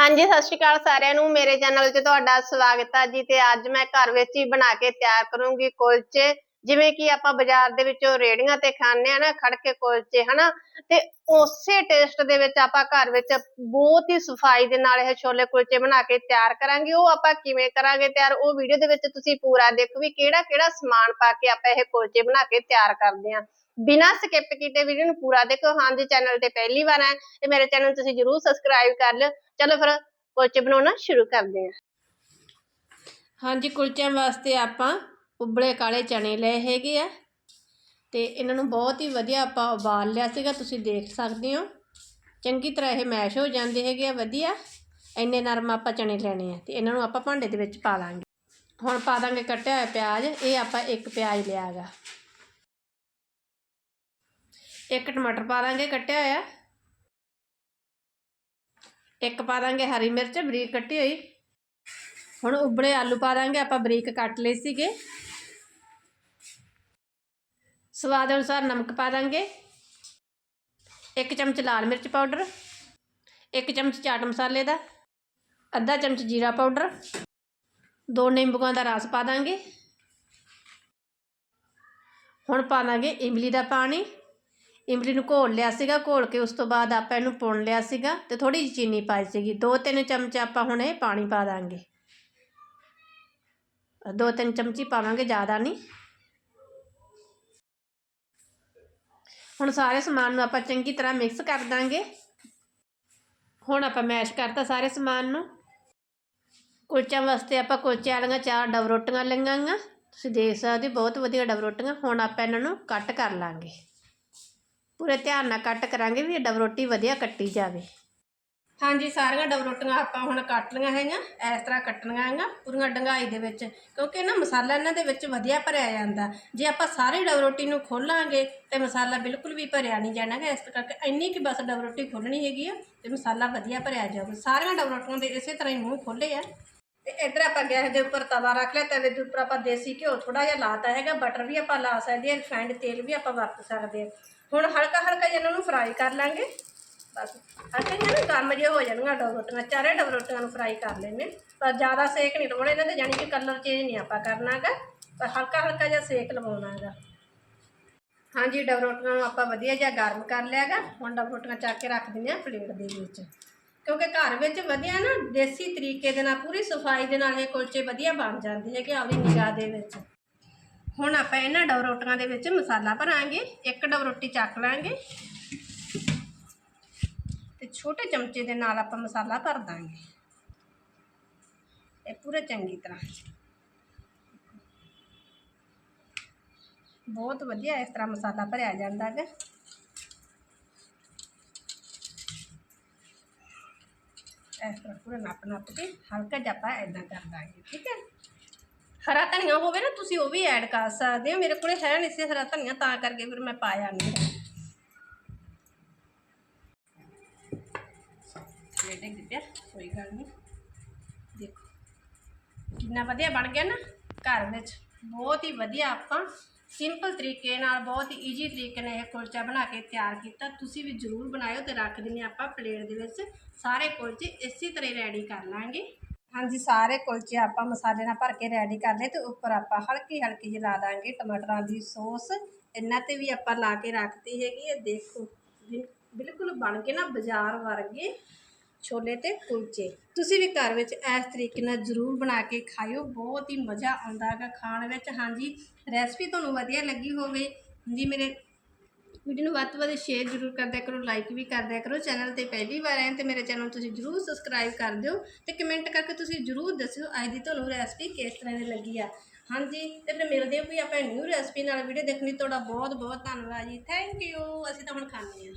ਹਾਂਜੀ, ਸਤਿ ਸ਼੍ਰੀ ਅਕਾਲ ਸਾਰਿਆਂ ਨੂੰ। ਮੇਰੇ ਚੈਨਲ 'ਚ ਤੁਹਾਡਾ ਸਵਾਗਤ ਹੈ ਜੀ ਤੇ ਅੱਜ ਮੈਂ ਘਰ ਵਿੱਚ ਹੀ ਬਣਾ ਕੇ ਤਿਆਰ ਕਰੂੰਗੀ ਕੁਲਚੇ। ਜਿਵੇਂ ਕਿ ਆਪਾਂ ਬਾਜ਼ਾਰ ਦੇ ਵਿੱਚੋਂ ਰੇੜੀਆਂ ਤੇ ਖਾਂਦੇ ਆ ਨਾ ਖੜ ਕੇ ਕੁਲਚੇ, ਹਨਾ, ਤੇ ਉਸੇ ਟੇਸਟ ਦੇ ਵਿੱਚ ਆਪਾਂ ਘਰ ਵਿੱਚ ਬਹੁਤ ਹੀ ਸਫ਼ਾਈ ਦੇ ਨਾਲ ਇਹ ਛੋਲੇ ਕੁਲਚੇ ਬਣਾ ਕੇ ਤਿਆਰ ਕਰਾਂਗੇ। ਉਹ ਆਪਾਂ ਕਿਵੇਂ ਕਰਾਂਗੇ ਤਿਆਰ? ਉਹ ਵੀਡੀਓ ਦੇ ਵਿੱਚ ਤੁਸੀਂ ਪੂਰਾ ਦੇਖੋ ਵੀ ਕਿਹੜਾ ਕਿਹੜਾ ਸਮਾਨ ਪਾ ਕੇ ਆਪਾਂ ਇਹ ਕੁਲਚੇ ਬਣਾ ਕੇ ਤਿਆਰ ਕਰਦੇ ਆ। ਬਿਨਾਂ ਸਕਿਪ ਕੀਤੇ ਵੀਡੀਓ ਨੂੰ ਪੂਰਾ ਦੇਖੋ। ਹਾਂਜੀ ਚੈਨਲ ਤੇ ਪਹਿਲੀ ਵਾਰ ਹੈ ਤੇ ਮੇਰੇ ਚੈਨਲ ਤੁਸੀਂ ਜਰੂਰ ਸਬਸਕ੍ਰਾਈਬ ਕਰ ਲਿਓ। ਚਲੋ ਫਿਰ ਕੁਲਚੇ ਬਣਾਉਣਾ ਸ਼ੁਰੂ ਕਰਦੇ ਹਾਂ ਹਾਂਜੀ ਕੁਲਚਿਆਂ ਵਾਸਤੇ ਆਪਾਂ ਉਬਲੇ ਕਾਲੇ ਚਣੇ ਲਏ ਹੈਗੇ ਆ ਤੇ ਇਹਨਾਂ ਨੂੰ ਬਹੁਤ ਹੀ ਵਧੀਆ ਆਪਾਂ ਉਬਾਲ ਲਿਆ ਸੀਗਾ, ਤੁਸੀਂ ਦੇਖ ਸਕਦੇ ਹੋ। ਚੰਗੀ ਤਰ੍ਹਾਂ ਇਹ ਮੈਸ਼ ਹੋ ਜਾਂਦੇ ਹੈਗੇ ਆ, ਵਧੀਆ। ਇੰਨੇ ਨਰਮ ਆਪਾਂ ਚਣੇ ਲੈਣੇ ਆ ਤੇ ਇਹਨਾਂ ਨੂੰ ਆਪਾਂ ਭਾਂਡੇ ਦੇ ਵਿੱਚ ਪਾ ਲਾਂਗੇ। ਹੁਣ ਪਾ ਦਾਂਗੇ ਕੱਟਿਆ ਹੋਇਆ ਪਿਆਜ਼, ਇਹ ਆਪਾਂ ਇੱਕ ਪਿਆਜ਼ ਲਿਆ ਹੈਗਾ ਇੱਕ ਟਮਾਟਰ ਪਾ ਦਾਂਗੇ ਕੱਟਿਆ ਹੋਇਆ। ਇੱਕ ਪਾ ਦਾਂਗੇ ਹਰੀ ਮਿਰਚ, ਬਰੀਕ ਕੱਟੀ ਹੋਈ। ਹੁਣ ਉਬਲੇ ਆਲੂ ਪਾ ਦਾਂਗੇ, ਆਪਾਂ ਬਰੀਕ ਕੱਟ ਲਏ ਸੀਗੇ। ਸਵਾਦ ਅਨੁਸਾਰ ਨਮਕ ਪਾ ਦਾਂਗੇ। ਇੱਕ ਚਮਚ ਲਾਲ ਮਿਰਚ ਪਾਊਡਰ, ਇੱਕ ਚਮਚ ਚਾਟ ਮਸਾਲੇ ਦਾ, ਅੱਧਾ ਚਮਚ ਜੀਰਾ ਪਾਊਡਰ, ਦੋ ਨਿੰਬੂਆਂ ਦਾ ਰਸ ਪਾ ਦਾਂਗੇ। ਹੁਣ ਪਾ ਦਾਂਗੇ ਇਮਲੀ ਦਾ ਪਾਣੀ। ਇਮਲੀ ਨੂੰ ਘੋਲ ਲਿਆ ਸੀਗਾ, ਘੋਲ ਕੇ ਉਸ ਤੋਂ ਬਾਅਦ ਆਪਾਂ ਇਹਨੂੰ ਪੁਣ ਲਿਆ ਸੀਗਾ ਤੇ ਥੋੜੀ ਜਿਹੀ ਚੀਨੀ ਪਾਈ ਸੀਗੀ। ਦੋ ਤਿੰਨ ਚਮਚ ਆਪਾਂ ਹੁਣ ਇਹ ਪਾਣੀ ਪਾ ਦਾਂਗੇ। ਦੋ ਤਿੰਨ ਚਮਚੀ ਪਾਵਾਂਗੇ, ਜ਼ਿਆਦਾ ਨਹੀਂ। ਹੁਣ ਸਾਰੇ ਸਮਾਨ ਨੂੰ ਆਪਾਂ ਚੰਗੀ ਤਰ੍ਹਾਂ ਮਿਕਸ ਕਰ ਦਾਂਗੇ। ਹੁਣ ਆਪਾਂ ਮੈਸ਼ ਕਰਤਾ ਸਾਰੇ ਸਮਾਨ ਨੂੰ। ਕੁਲਚਿਆਂ ਵਾਸਤੇ ਆਪਾਂ ਕੁਲਚੇ ਵਾਲੀਆਂ ਚਾਰ ਡਬ ਰੋਟੀਆਂ ਲਈਆਂ ਤੁਸੀਂ ਦੇਖ ਸਕਦੇ ਬਹੁਤ ਵਧੀਆ ਡਬ ਰੋਟੀਆਂ। ਹੁਣ ਆਪਾਂ ਇਹਨਾਂ ਨੂੰ ਕੱਟ ਕਰ ਲਾਂਗੇ। ਪੂਰੇ ਧਿਆਨ ਨਾਲ ਕੱਟ ਕਰਾਂਗੇ ਵੀ ਡਬ ਰੋਟੀ ਵਧੀਆ ਕੱਟੀ ਜਾਵੇ। ਹਾਂਜੀ, ਸਾਰੀਆਂ ਡਬ ਰੋਟੀਆਂ ਆਪਾਂ ਹੁਣ ਕੱਟ ਲਈਆਂ ਹੈਗੀਆਂ, ਇਸ ਤਰ੍ਹਾਂ ਕੱਟਣੀਆਂ ਹੈਗੀਆਂ ਪੂਰੀਆਂ ਡੰਗਾਈ ਦੇ ਵਿੱਚ, ਕਿਉਂਕਿ ਨਾ ਮਸਾਲਾ ਇਹਨਾਂ ਦੇ ਵਿੱਚ ਵਧੀਆ ਭਰਿਆ ਜਾਂਦਾ। ਜੇ ਆਪਾਂ ਸਾਰੇ ਡਬ ਰੋਟੀ ਨੂੰ ਖੋਲਾਂਗੇ, ਤੇ ਮਸਾਲਾ ਬਿਲਕੁਲ ਵੀ ਭਰਿਆ ਨਹੀਂ ਜਾਣਾ ਹੈ ਇਸ ਕਰਕੇ ਇੰਨੀ ਕਿ ਬਸ ਡਬ ਰੋਟੀ ਖੋਲਣੀ ਹੈਗੀ ਆ, ਤੇ ਮਸਾਲਾ ਵਧੀਆ ਭਰਿਆ ਜਾਊਗਾ। ਸਾਰੀਆਂ ਡਬ ਰੋਟੀਆਂ ਦੇ ਇਸੇ ਤਰ੍ਹਾਂ ਹੀ ਮੂੰਹ ਖੋਲੇ ਆ। ਤੇ ਇੱਧਰ ਆਪਾਂ ਗੈਸ ਦੇ ਉੱਪਰ ਤਵਾ ਰੱਖ ਲਿਆ, ਤਵੇ ਦੇ ਉੱਪਰ ਆਪਾਂ ਦੇਸੀ ਘਿਓ ਥੋੜਾ ਜਿਹਾ ਲਾਤਾ ਹੈਗਾ ਬਟਰ ਵੀ ਆਪਾਂ ਲਾ ਸਕਦੇ ਹਾਂ ਰਿਫਾਈਂਡ ਤੇਲ ਵੀ ਆਪਾਂ ਵਰਤ ਸਕਦੇ ਹਾਂ ਹੁਣ ਹਲਕਾ ਹਲਕਾ ਜਿਹਾ ਇਹਨਾਂ ਨੂੰ ਫਰਾਈ ਕਰ ਲਾਂਗੇ। ਬਸ। ਹਲਕੇ ਨਾ ਗਰਮ ਜਿਹੇ ਹੋ ਜਾਣਗੀਆਂ ਡਬ ਰੋਟੀਆਂ, ਚਾਰੇ ਡਬ ਰੋਟੀਆਂ ਨੂੰ ਫਰਾਈ ਕਰ ਲੈਣੇ ਪਰ ਜ਼ਿਆਦਾ ਸੇਕ ਨਹੀਂ ਲਵਾਉਣਾ ਇਹਨਾਂ ਦੇ ਜਾਨੀ ਕਿ ਕਲਰ ਚੇਂਜ ਨਹੀਂ ਆਪਾਂ ਕਰਨਾਗਾ, ਪਰ ਹਲਕਾ ਹਲਕਾ ਜਿਹਾ ਸੇਕ ਲਵਾਉਣਾ ਹੈਗਾ ਹਾਂਜੀ, ਡਬ ਰੋਟੀਆਂ ਨੂੰ ਆਪਾਂ ਵਧੀਆ ਜਿਹਾ ਗਰਮ ਕਰ ਲਿਆਗਾ। ਹੁਣ ਡਬ ਰੋਟੀਆਂ ਚੱਕ ਕੇ ਰੱਖ ਦਿੰਦੇ ਆ ਪਲੇਟ ਦੇ ਵਿੱਚ। ਕਿਉਂਕਿ ਘਰ ਵਿੱਚ ਵਧੀਆ ਨਾ ਦੇਸੀ ਤਰੀਕੇ ਦੇ ਨਾਲ, ਪੂਰੀ ਸਫ਼ਾਈ ਦੇ ਨਾਲ ਇਹ ਕੁਲਚੇ ਵਧੀਆ ਬਣ ਜਾਂਦੇ ਹੈਗੇ ਆਪਣੀ ਨਿਗਾਹ ਦੇ ਵਿੱਚ। ਹੁਣ ਆਪਾਂ ਇਹਨਾਂ ਡਬ ਰੋਟੀਆਂ ਦੇ ਵਿੱਚ ਮਸਾਲਾ ਭਰਾਂਗੇ, ਇੱਕ ਡਬ ਰੋਟੀ ਚੱਕ ਲਾਂਗੇ। ਤੇ ਛੋਟੇ ਚਮਚੇ ਦੇ ਨਾਲ ਆਪਾਂ ਮਸਾਲਾ ਭਰ ਦਾਂਗੇ। ਇਹ ਪੂਰੇ ਚੰਗੀ ਤਰ੍ਹਾਂ। ਬਹੁਤ ਵਧੀਆ ਇਸ ਤਰ੍ਹਾਂ ਮਸਾਲਾ ਭਰਿਆ ਜਾਂਦਾ ਹੈ ਇਸ ਤਰ੍ਹਾਂ ਪੂਰਾ ਨੱਪ ਨੱਪ ਕੇ ਹਲਕਾ ਜਿਹਾ ਆਪਾਂ ਇਦਾਂ ਕਰ ਦਾਂਗੇ, ਠੀਕ ਹੈ? ਹਰਾ ਧਨੀਆ ਹੋਵੇ ਨਾ, ਤੁਸੀਂ ਉਹ ਵੀ ਐਡ ਕਰ ਸਕਦੇ ਹੋ। ਮੇਰੇ ਕੋਲੇ ਹੈ ਨਹੀਂ ਸੀ ਹਰਾ ਧਨੀਆ, ਤਾਂ ਕਰਕੇ ਫਿਰ ਮੈਂ ਪਾਇਆ ਨਹੀਂ। ਦਿੱਤਿਆ ਕੋਈ ਗੱਲ ਨਹੀਂ ਦੇਖੋ। ਕਿੰਨਾ ਵਧੀਆ ਬਣ ਗਿਆ ਨਾ ਘਰ ਵਿੱਚ। ਬਹੁਤ ਹੀ ਵਧੀਆ ਆਪਾਂ ਸਿੰਪਲ ਤਰੀਕੇ ਨਾਲ ਬਹੁਤ ਹੀ ਈਜੀ ਤਰੀਕੇ ਨਾਲ ਇਹ ਕੁਲਚਾ ਬਣਾ ਕੇ ਤਿਆਰ ਕੀਤਾ। ਤੁਸੀਂ ਵੀ ਜ਼ਰੂਰ ਬਣਾਇਓ ਤੇ ਰੱਖ ਦਿੰਨੇ ਆਪਾਂ ਪਲੇਟ ਦੇ ਵਿੱਚ। ਸਾਰੇ ਕੁਲਚੇ ਇਸੇ ਤਰ੍ਹਾਂ ਰੈਡੀ ਕਰ ਲਾਂਗੇ। ਹਾਂਜੀ ਸਾਰੇ ਕੁਲਚੇ ਆਪਾਂ ਮਸਾਲੇ ਨਾਲ ਭਰ ਕੇ ਰੈਡੀ ਕਰ ਲਏ ਤੇ ਉੱਪਰ ਆਪਾਂ ਹਲਕੀ ਹਲਕੀ ਜਿਹੀ ਲਾ ਦਾਂਗੇ ਟਮਾਟਰਾਂ ਦੀ ਸੌਸ। ਇਹਨਾਂ ਤੇ ਵੀ ਆਪਾਂ ਲਾ ਕੇ ਰੱਖਤੀ ਹੈਗੀ ਇਹ ਦੇਖੋ ਬਿਲ- ਬਿਲਕੁਲ ਬਣ ਕੇ ਨਾ ਬਾਜ਼ਾਰ ਵਰਗੇ ਛੋਲੇ ਤੇ ਕੁਲਚੇ। ਤੁਸੀਂ ਵੀ ਘਰ ਵਿੱਚ ਇਸ ਤਰੀਕੇ ਨਾਲ ਜ਼ਰੂਰ ਬਣਾ ਕੇ ਖਾਇਓ, ਬਹੁਤ ਹੀ ਮਜ਼ਾ ਆਉਂਦਾ ਹੈਗਾ ਖਾਣ ਵਿੱਚ। ਹਾਂਜੀ ਰੈਸਪੀ ਤੁਹਾਨੂੰ ਵਧੀਆ ਲੱਗੀ ਹੋਵੇ, ਜੀ ਮੇਰੇ ਵੀਡੀਓ ਨੂੰ ਵੱਧ ਤੋਂ ਵੱਧ ਸ਼ੇਅਰ ਜ਼ਰੂਰ ਕਰਦਿਆ ਕਰੋ ਲਾਈਕ ਵੀ ਕਰਦਿਆ ਕਰੋ ਚੈਨਲ ਤੇ ਪਹਿਲੀ ਵਾਰ ਆਏ ਤੇ ਮੇਰੇ ਚੈਨਲ ਨੂੰ ਤੁਸੀਂ ਜ਼ਰੂਰ ਸਬਸਕ੍ਰਾਈਬ ਕਰ ਦਿਓ ਤੇ ਕਮੈਂਟ ਕਰਕੇ ਤੁਸੀਂ ਜ਼ਰੂਰ ਦੱਸਿਓ, ਅੱਜ ਦੀ ਤੁਹਾਨੂੰ ਰੈਸਪੀ ਕਿਸ ਤਰ੍ਹਾਂ ਦੀ ਲੱਗੀ ਆ। ਹਾਂਜੀ, ਤੇ ਫਿਰ ਮਿਲਦੇ ਹਾਂ ਕੋਈ ਆਪਾਂ ਨਿਊ ਰੈਸਪੀ ਨਾਲ ਵੀਡੀਓ ਦੇਖਣ ਲਈ। ਤੁਹਾਡਾ ਬਹੁਤ ਬਹੁਤ ਧੰਨਵਾਦ ਜੀ। ਥੈਂਕ ਯੂ ਅਸੀਂ ਤਾਂ ਹੁਣ ਖਾਂਦੇ ਹਾਂ।